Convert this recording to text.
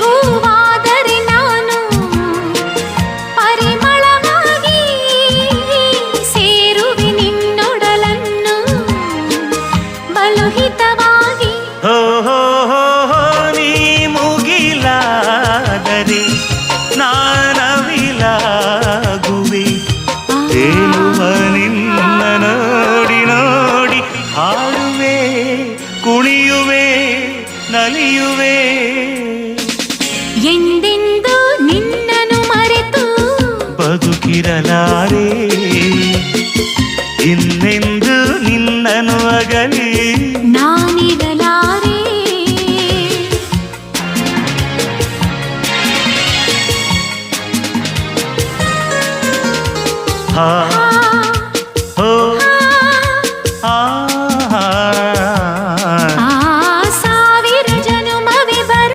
ಹೂವಾದರಿ ನಾನು ಪರಿಮಳಿ ಸೇರುವಿ ನಿಮ್ಮೊಡಲನ್ನು ಬಲುಹಿತವಾಗಿ ಓಹೋ ಹೋ ಹೋ ರೀ ಮುಗಿಲಾದರಿ ನಾನಾಗುವೆ ದೇವರಿ ನೋಡಿ ನೋಡಿ ಹಾವೇ ಕುಣಿಯುವೆ ನಲಿಯುವೆ ನಾರೇ ಇನ್ನೆಂದು ನಿನ್ನನು ಅಗಲಿ ನಾನಿರಲಾರೆ ಹಾ